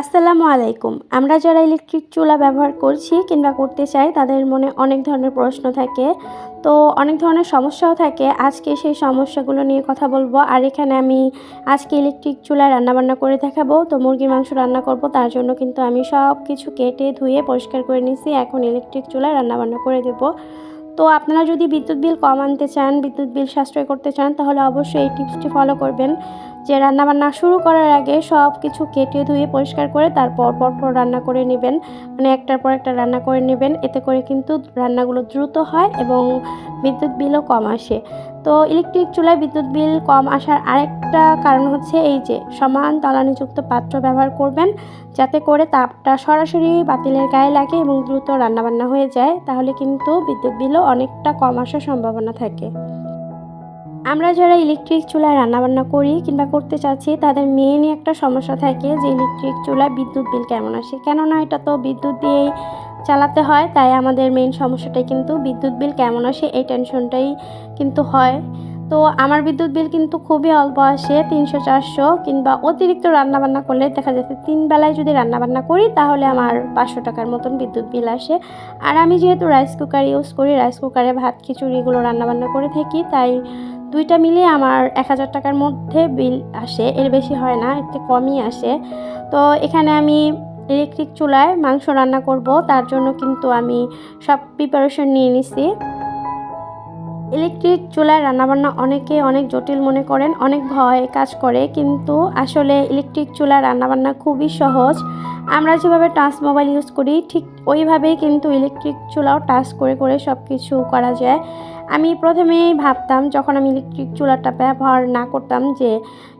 আসসালামু আলাইকুম। আমরা যারা ইলেকট্রিক চুলা ব্যবহার করছি কিংবা করতে চাই, তাদের মনে অনেক ধরনের প্রশ্ন থাকে। তো অনেক ধরনের সমস্যাও থাকে। আজকে সেই সমস্যাগুলো নিয়ে কথা বলব। আর এখানে আমি আজকে ইলেকট্রিক চুলায় রান্নাবান্না করে দেখাবো। তো মুরগির মাংস রান্না করব। তার জন্য কিন্তু আমি সব কিছু কেটে, ধুয়ে, পরিষ্কার করে নিছি এখন ইলেকট্রিক চুলায় রান্নাবান্না করে দেবো। তো আপনারা যদি বিদ্যুৎ বিল কম আনতে চান, বিদ্যুৎ বিল সাশ্রয় করতে চান, তাহলে অবশ্যই এই টিপসটি ফলো করবেন। যে রান্নাবান্না শুরু করার আগে সব কিছু কেটে ধুয়ে পরিষ্কার করে তারপর পর পর রান্না করে নেবেন। মানে একটার পর একটা রান্না করে নেবেন। এতে করে কিন্তু রান্নাগুলো দ্রুত হয় এবং বিদ্যুৎ বিলও কম আসে। তো ইলেকট্রিক চুলায় বিদ্যুৎ বিল কম আসার আরেকটা কারণ হচ্ছে এই যে সমান তলানিযুক্ত পাত্র ব্যবহার করবেন যাতে করে তাপটা সরাসরি বাতিলের গায়ে লাগে এবং দ্রুত রান্নাবান্না হয়ে যায়। তাহলে কিন্তু বিদ্যুৎ বিলও অনেকটা কম আসার সম্ভাবনা থাকে। আমরা যারা ইলেকট্রিক চুলায় রান্নাবান্না করি কিংবা করতে চাচ্ছি, তাদের মেনই একটা সমস্যা থাকে যে ইলেকট্রিক চুলায় বিদ্যুৎ বিল কেমন আসে। কেননা এটা তো বিদ্যুৎ দিয়েই চালাতে হয়, তাই আমাদের মেন সমস্যাটাই কিন্তু বিদ্যুৎ বিল কেমন আসে, এই টেনশনটাই কিন্তু হয়। তো আমার বিদ্যুৎ বিল কিন্তু খুবই অল্প আসে, তিনশো চারশো কিংবা অতিরিক্ত রান্নাবান্না করলে দেখা যাচ্ছে তিন বেলায় যদি রান্নাবান্না করি, তাহলে আমার পাঁচশো টাকার মতন বিদ্যুৎ বিল আসে। আর আমি যেহেতু রাইস কুকার ইউজ করি রাইস কুকারে ভাত, খিচুড়িগুলো রান্নাবান্না করে থাকি, তাই দুইটা মিলিয়ে আমার এক হাজার টাকার মধ্যে বিল আসে, এর বেশি হয় না এতে কমই আসে। তো এখানে আমি ইলেকট্রিক চুলায় মাংস রান্না করব, তার জন্য কিন্তু আমি সব প্রিপারেশন নিয়ে নিছি। ইলেকট্রিক চুলায় রান্নাবান্না অনেকে অনেক জটিল মনে করেন, অনেক ভয় কাজ করে, কিন্তু আসলে ইলেকট্রিক চুলায় রান্নাবান্না খুবই সহজ। আমরা যেভাবে টাচ মোবাইল ইউজ করি, ঠিক ওইভাবেই কিন্তু ইলেকট্রিক চুলাও টাচ করে করে সব কিছু করা যায়। আমি প্রথমেই ভাবতাম, যখন আমি ইলেকট্রিক চুলাটা ব্যবহার না করতাম, যে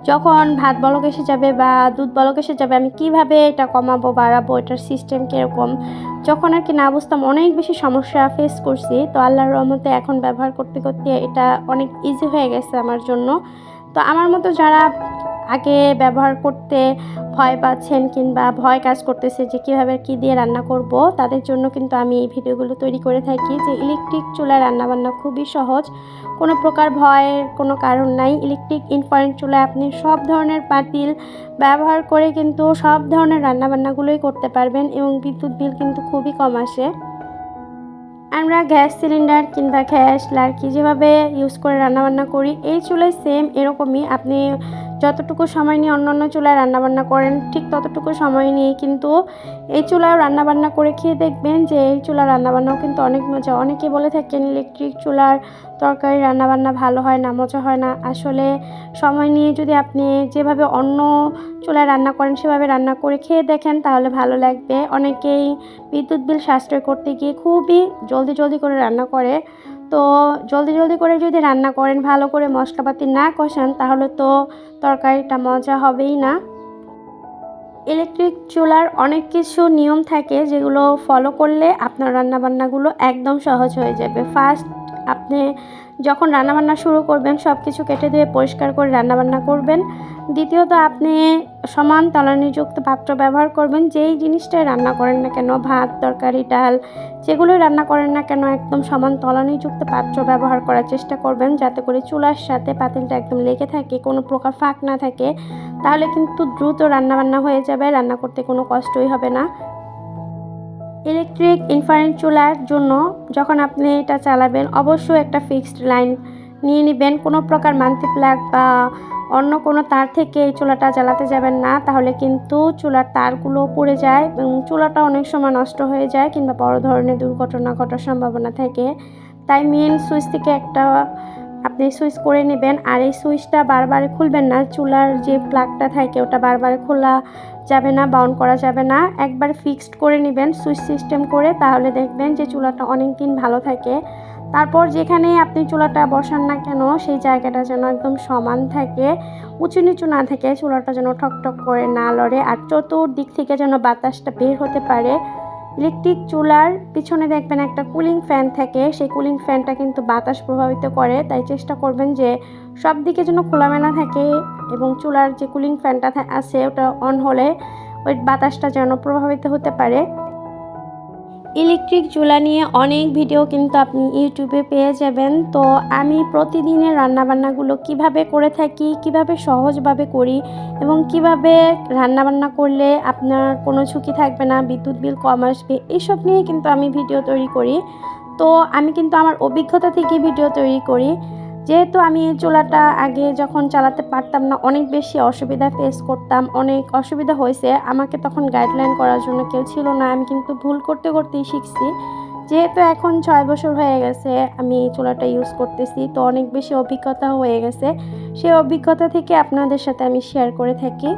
যখন ভাত বলক এসে যাবে বা দুধ বলক এসে যাবে, আমি কীভাবে এটা কমাবো, বাড়াবো, এটার সিস্টেম কীরকম? যখন আর কি না বুঝতাম, অনেক বেশি সমস্যা ফেস করছি। তো আল্লাহর রহমতে এখন ব্যবহার করতে করতে এটা অনেক ইজি হয়ে গেছে আমার জন্য। তো আমার মতো যারা আগে ব্যবহার করতে ভয় পাচ্ছেন কিংবা ভয় কাজ করতেছে যে কীভাবে কী দিয়ে রান্না করব, তাদের জন্য কিন্তু আমি এই ভিডিওগুলো তৈরি করে থাকি যে ইলেকট্রিক চুলায় রান্নাবান্না খুবই সহজ। কোনো প্রকার ভয়ের কোনো কারণ নাই। ইলেকট্রিক ইনফারেন্ট চুলায় আপনি সব ধরনের পাতিল ব্যবহার করে কিন্তু সব ধরনের রান্নাবান্নাগুলোই করতে পারবেন এবং বিদ্যুৎ বিল কিন্তু খুবই কম আসে। আমরা গ্যাস সিলিন্ডার কিংবা গ্যাস লার্কি যেভাবে ইউজ করে রান্নাবান্না করি, এই চুলায় সেম এরকমই আপনি যতটুকু সময় নিয়ে অন্য অন্য চুলায় রান্নাবান্না করেন, ঠিক ততটুকু সময় নিয়ে কিন্তু এই চুলায় রান্নাবান্না করে খেয়ে দেখবেন যে এই চুলার রান্নাবান্নাও কিন্তু অনেক মজা। অনেকে বলে থাকেন, ইলেকট্রিক চুলার তরকারি রান্নাবান্না ভালো হয় না, মজা হয় না। আসলে সময় নিয়ে যদি আপনি যেভাবে অন্য চুলায় রান্না করেন, সেভাবে রান্না করে খেয়ে দেখেন, তাহলে ভালো লাগবে। অনেকেই বিদ্যুৎ বিল সাশ্রয় করতে গিয়ে খুবই জলদি জলদি করে রান্না করে। তো জলদি জলদি করে যদি রান্না করেন, ভালো করে মশলাপাতি না কষান, তাহলে তো তরকারিটা মজা হবেই না। ইলেকট্রিক চুলার অনেক কিছু নিয়ম থাকে যেগুলো ফলো করলে আপনার রান্নাবান্নাগুলো একদম সহজ হয়ে যাবে। ফার্স্ট আপনি যখন রান্নাবান্না শুরু করবেন সব কিছু কেটে দিয়ে পরিষ্কার করে রান্নাবান্না করবেন। দ্বিতীয়ত আপনি সমান তলানিযুক্ত পাত্র ব্যবহার করবেন, যেই জিনিসটাই রান্না করেন না কেন, ভাত, তরকারি, ডাল, যেগুলোই রান্না করেন না কেন, একদম সমান তলানিযুক্ত পাত্র ব্যবহার করার চেষ্টা করবেন, যাতে করে চুলার সাথে পাতিলটা একদম লেগে থাকে, কোনো প্রকার ফাঁক না থাকে, তাহলে কিন্তু দ্রুত রান্নাবান্না হয়ে যাবে, রান্না করতে কোনো কষ্টই হবে না। ইলেকট্রিক ইনফারেন্ট চুলার জন্য যখন আপনি এটা চালাবেন, অবশ্যই একটা ফিক্সড লাইন নিয়ে নেবেন। কোনো প্রকার মান্থলি প্লাগ বা অন্য কোনো তার থেকে এই চুলাটা জ্বালাতে যাবেন না, তাহলে কিন্তু চুলার তারগুলো পড়ে যায় এবং চুলাটা অনেক সময় নষ্ট হয়ে যায় কিংবা বড় ধরনের দুর্ঘটনা ঘটার সম্ভাবনা থাকে। তাই মেন সুইচ থেকে একটা আপনি সুইচ করে নেবেন আর এই সুইচটা বারবার খুলবেন না, চুলার যে প্লাগটা থাকে ওটা বারবার খোলা যাবে না বাউন করা যাবে না। একবার ফিক্সড করে নেবেন সুইচ সিস্টেম করে, তাহলে দেখবেন যে চুলাটা অনেক দিন ভালো থাকে। তারপর যেখানে আপনি চুলাটা বসান না কেন, সেই জায়গাটা যেন একদম সমান থাকে, উঁচু নিচু না থাকে, চুলাটা যেন ঠকঠক করে না লড়ে আর চতুর্দিক থেকে যেন বাতাসটা বের হতে পারে। ইলেকট্রিক চুলার পিছনে দেখবেন একটা কুলিং ফ্যান থাকে, সেই কুলিং ফ্যানটা কিন্তু বাতাস প্রভাবিত করে। তাই চেষ্টা করবেন যে সব দিকে যেন খোলামেলা থাকে এবং চুলার যে কুলিং ফ্যানটা আছে ওটা অন হলে ওই বাতাসটা যেন প্রভাবিত হতে পারে। ইলেকট্রিক চুলা নিয়ে অনেক ভিডিও কিন্তু আপনি ইউটিউবে পেয়ে যাবেন। তো আমি প্রতিদিনের রান্নাবান্নাগুলো কীভাবে করে থাকি, কীভাবে সহজভাবে করি এবং কীভাবে রান্নাবান্না করলে আপনার কোনো ঝুঁকি থাকবে না, বিদ্যুৎ বিল কম আসবে এইসব নিয়ে কিন্তু আমি ভিডিও তৈরি করি। তো আমি কিন্তু আমার অভিজ্ঞতা থেকে ভিডিও তৈরি করি। যেহেতু আমি এই চুলাটা আগে যখন চালাতে পারতাম না, অনেক বেশি অসুবিধা ফেস করতাম, অনেক অসুবিধা হয়েছে। আমাকে তখন গাইডলাইন করার জন্য কেউ ছিল না। আমি কিন্তু ভুল করতে করতেই শিখছি। যেহেতু এখন ছয় বছর হয়ে গেছে আমি এই চুলাটা ইউজ করতেছি, তো অনেক বেশি অভিজ্ঞতা হয়ে গেছে। সেই অভিজ্ঞতা থেকে আপনাদের সাথে আমি শেয়ার করে থাকি।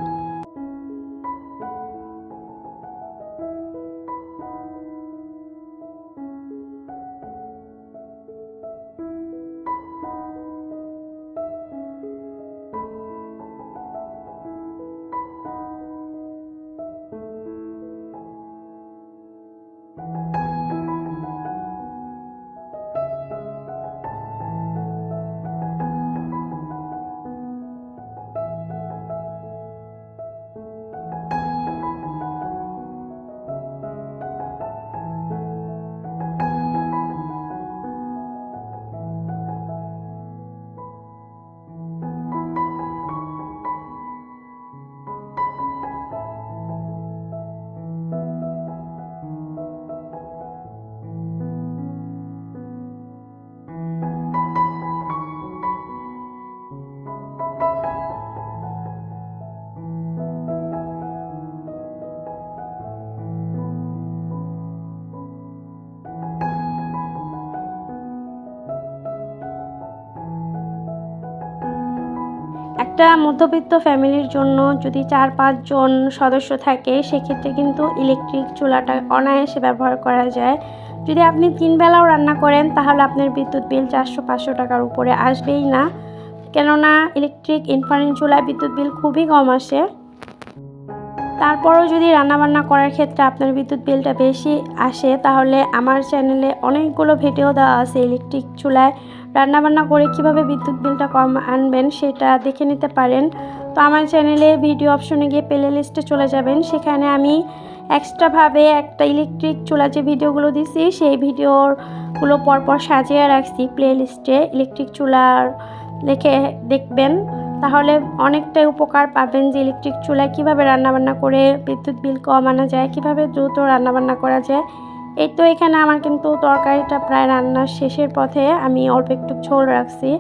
একটা মধ্যবিত্ত ফ্যামিলির জন্য যদি চার পাঁচজন সদস্য থাকে, সেক্ষেত্রে কিন্তু ইলেকট্রিক চুলাটা অনায়াসে ব্যবহার করা যায়। যদি আপনি তিন বেলাও রান্না করেন, তাহলে আপনার বিদ্যুৎ বিল চারশো, পাঁচশো টাকার উপরে আসবেই না। কেননা ইলেকট্রিক ইনফারেন্ট চুলায় বিদ্যুৎ বিল খুবই কম আসে। তারপরও যদি রান্নাবান্না করার ক্ষেত্রে আপনার বিদ্যুৎ বিলটা বেশি আসে, তাহলে আমার চ্যানেলে অনেকগুলো ভিডিও দেওয়া আছে ইলেকট্রিক চুলায়। রান্নাবান্না করে কীভাবে বিদ্যুৎ বিলটা কম আনবেন সেটা দেখে নিতে পারেন। তো আমার চ্যানেলে ভিডিও অপশনে গিয়ে প্লে লিস্টে চলে যাবেন। সেখানে আমি এক্সট্রাভাবে একটা ইলেকট্রিক চুলা যে ভিডিওগুলো দিছি, সেই ভিডিওগুলো পরপর সাজিয়ে রাখছি প্লে লিস্টে ইলেকট্রিক চুলার লিখে দেখবেন। তাহলে অনেকটাই উপকার পাবেন যে ইলেকট্রিক চুলায় কীভাবে রান্নাবান্না করে বিদ্যুৎ বিল কম আনা যায়, কীভাবে দ্রুত রান্নাবান্না করা যায়। এই তো এখানে আমার কিন্তু তরকারিটা প্রায় রান্নার শেষের পথে আমি অল্প একটু ঝোল রাখছি।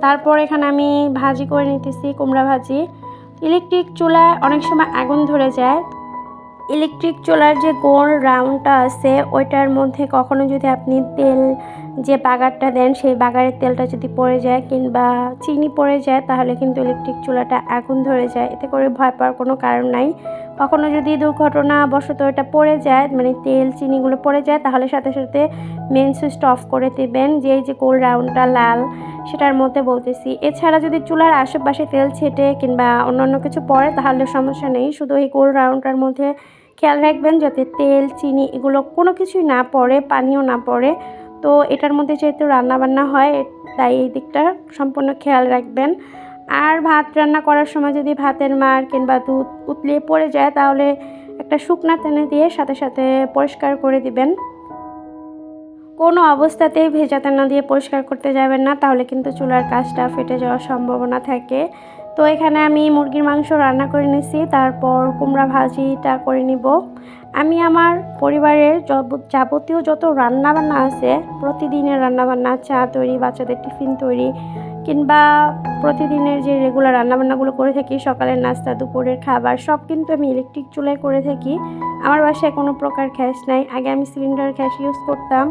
তারপর এখানে আমি ভাজি করে নিতেছি, কুমড়া ভাজি। ইলেকট্রিক চুলায় অনেক সময় আগুন ধরে যায়। ইলেকট্রিক চুলার যে গোল রাউন্ডটা আছে, ওইটার মধ্যে কখনো যদি আপনি তেল যে বাগারটা দেন, সেই বাগারের তেলটা যদি পড়ে যায় কিংবা চিনি পড়ে যায়, তাহলে কিন্তু ইলেকট্রিক চুলাটা আগুন ধরে যায়। এতে করে ভয় পাওয়ার কোনো কারণ নাই। কখনো যদি দুর্ঘটনাবশত এটা পড়ে যায় মানে তেল, চিনিগুলো পড়ে যায়, তাহলে সাথে সাথে মেন সুইচটা অফ করে দেবেন। যে যে গোল রাউন্ডটা লাল, সেটার মধ্যে বলতেছি। এছাড়া যদি চুলার আশেপাশে তেল ছেটে কিংবা অন্যান্য কিছু পড়ে, তাহলে সমস্যা নেই। শুধু এই গোল রাউন্ডটার মধ্যে খেয়াল রাখবেন যাতে তেল, চিনি এগুলো কোনো কিছুই না পড়ে, পানিও না পড়ে। তো এটার মধ্যে যেহেতু রান্নাবান্না হয়, তাই এই দিকটা সম্পূর্ণ খেয়াল রাখবেন। আর ভাত রান্না করার সময় যদি ভাতের মার কিংবা দুধ উতলিয়ে পড়ে যায়, তাহলে একটা শুকনা টেনে দিয়ে সাথে সাথে পরিষ্কার করে দিবেন। কোনো অবস্থাতেই ভেজা তেনা দিয়ে পরিষ্কার করতে যাবেন না, তাহলে কিন্তু চুলার কাজটা ফেটে যাওয়ার সম্ভাবনা থাকে। তো এখানে আমি মুরগির মাংস রান্না করে নিছি, তারপর কুমড়া ভাজিটা করে নিব। আমি আমার পরিবারের যাবতীয় যত রান্নাবান্না আছে, প্রতিদিনের রান্নাবান্না, চা তৈরি, বাচ্চাদের টিফিন তৈরি, কিংবা প্রতিদিনের যে রেগুলার রান্নাবান্নাগুলো করে থাকি, সকালের নাস্তা, দুপুরের খাবার, সব কিন্তু আমি ইলেকট্রিক চুলায় করে থাকি। আমার বাসায় কোনো প্রকার গ্যাস নাই। আগে আমি সিলিন্ডার গ্যাস ইউজ করতাম।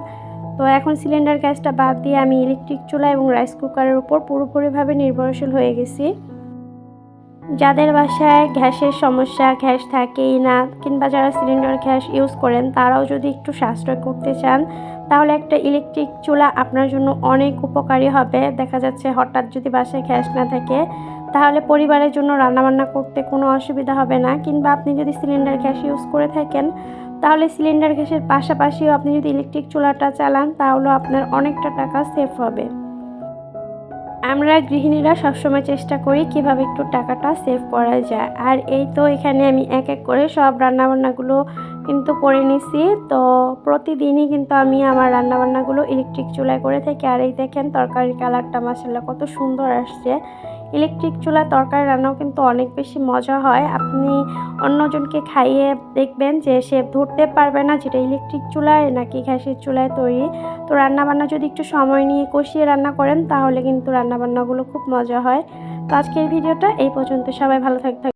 তো এখন সিলিন্ডার গ্যাসটা বাদ দিয়ে আমি ইলেকট্রিক চুলা এবং রাইস কুকারের উপর পুরোপুরিভাবে নির্ভরশীল হয়ে গেছি। যাদের বাসায় গ্যাসের সমস্যা, গ্যাস থাকেই না, কিংবা যারা সিলিন্ডার গ্যাস ইউজ করেন, তারাও যদি একটু সাশ্রয় করতে চান, তাহলে একটা ইলেকট্রিক চুলা আপনার জন্য অনেক উপকারী হবে। দেখা যাচ্ছে হঠাৎ যদি বাসায় গ্যাস না থাকে, তাহলে পরিবারের জন্য রান্নাবান্না করতে কোনো অসুবিধা হবে না। কিংবা আপনি যদি সিলিন্ডার গ্যাস ইউজ করে থাকেন, তাহলে সিলিন্ডার গ্যাসের পাশাপাশিও আপনি যদি ইলেকট্রিক চুলাটা চালান, তাহলেও আপনার অনেকটা টাকা সেভ হবে। আমরা গৃহিণীরা সবসময় চেষ্টা করি কীভাবে একটু টাকাটা সেভ করা যায়। আর এই তো এখানে আমি এক এক করে সব রান্নাবান্নাগুলো কিন্তু করে নিছি। তো প্রতিদিনই কিন্তু আমি আমার রান্নাবান্নাগুলো ইলেকট্রিক চুলায় করে থাকি। আর এই দেখেন তরকারির কালারটা মাসাল্লাহ কত সুন্দর আসছে। ইলেকট্রিক চুলায় তরকারি রান্নাও কিন্তু অনেক বেশি মজা হয়। আপনি অন্যজনকে খাইয়ে দেখবেন যে সে ধরতে পারবে না যেটা ইলেকট্রিক চুলায় নাকি গ্যাসের চুলায় তৈরি। তো রান্নাবান্না যদি একটু সময় নিয়ে কষিয়ে রান্না করেন, তাহলে কিন্তু রান্নাবান্নাগুলো খুব মজা হয়। তো আজকের ভিডিওটা এই পর্যন্ত। সবাই ভালো থাকবে